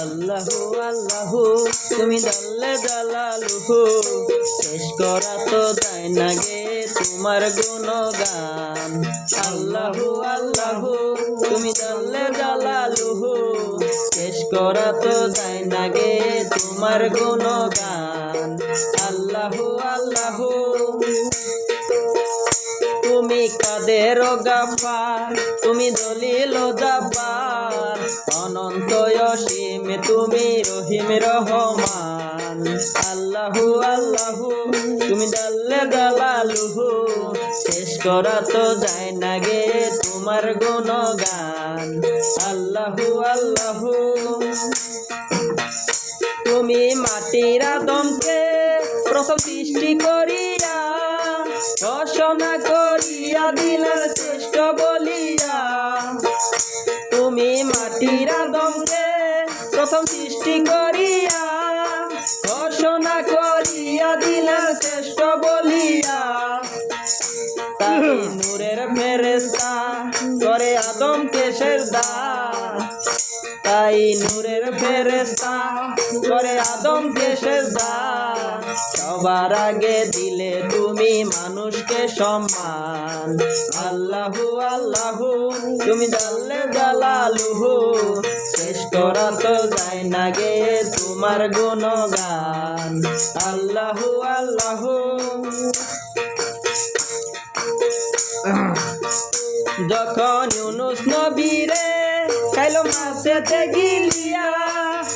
আল্লাহু আল্লাহু, তুমি দাল্লে জালালুহু শেষ করা তো যায় না গে তোমার গুণগান। আল্লাহু আল্লাহু, তুমি দাল্লে জালালুহু শেষ করা তো যায় না গে তোমার গুণগান। আল্লাহু আল্লাহু তুমি কাদের গাফার? তুমি দলিল জাব্বার। অনন্ত অসীম তুমি রহিম রহমান। আল্লাহু আল্লাহু, তুমি দাল্লে দালালুহু। শেষ করা তো যায় না গে তোমার গুণগান। আল্লাহু আল্লাহু, তুমি মাটির আদমকে প্রথম সৃষ্টি করিয়া রচনা দিলেন শ্রেষ্ঠ বলিয়া। তুমি মাটির আদমকে প্রথম সৃষ্টি করিয়া রচনা করিয়া দিলেন শ্রেষ্ঠ বলিয়া। তাই নূরের ফেরেস্তা করে আদমকে সেজদা। তাই নূরের ফেরেস্তা করে আদমকে সেজদা। সবার আগে দিলে তুমি মানুষকে সম্মান। আল্লাহু আল্লাহু, তুমি জানলে জালালুহু। শেষ করা তো যায় না গে তোমার গুণগান। আল্লাহু আল্লাহু। যখন ইউনুস নবীরে খাইল মাসেতে গিলিয়া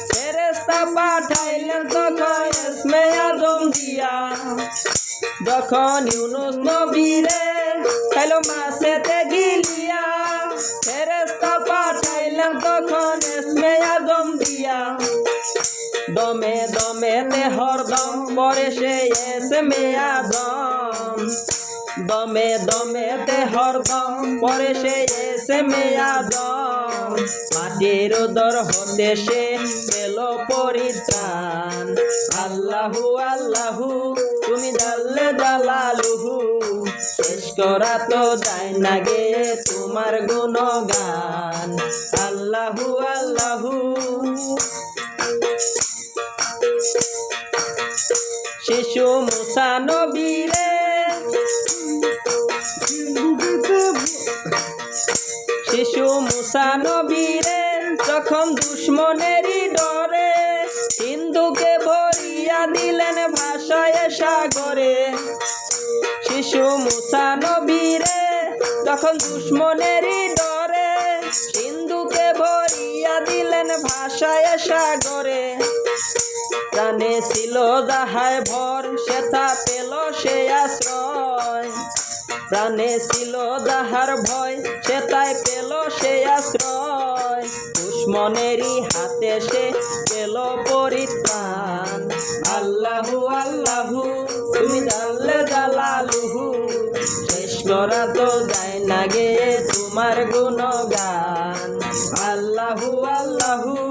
ফেরেস্তা পাঠাইলেন তখন এসমে আদম দিয়া। যখন ইউনুস নবীরে খাইল মাসেতে গিলিয়া। ফেরেস্তা পাঠাইলেন তখন এসমে আদম দিয়া। দমে দমে তে হরদম পরে সে এসমে আদম। দমে দমে তে হরদম পরে সে এসে মেয়াদম মাটির উদর হতে সে পেল পরিত্রাণ। আল্লাহু আল্লাহু, তুমি জানলে জালালুহু শেষ করা তো যায় না গে তোমার গুণগান। আল্লাহু আল্লাহু। শিশু মুসা শিশু মুসা যখন দুশ্মনেরই দিলেন ভাষায় সাগরে। শিশু মুসা নবীরে, যখন দুশ্মনেরই ডরে হিন্দুকে ভরিয়া দিলেন ভাষায় সাগরে। প্রাণে ছিল যাহায় ভর সেথা পেল সে আশ্রয়। প্রাণে ছিল যাহার ভয়, সে তাই পেল সে আশ্রয়। দুশ্মনেরই হাতে সে ধরা তো যায় নাগে তোমার গুণগান। আল্লাহু আল্লাহু।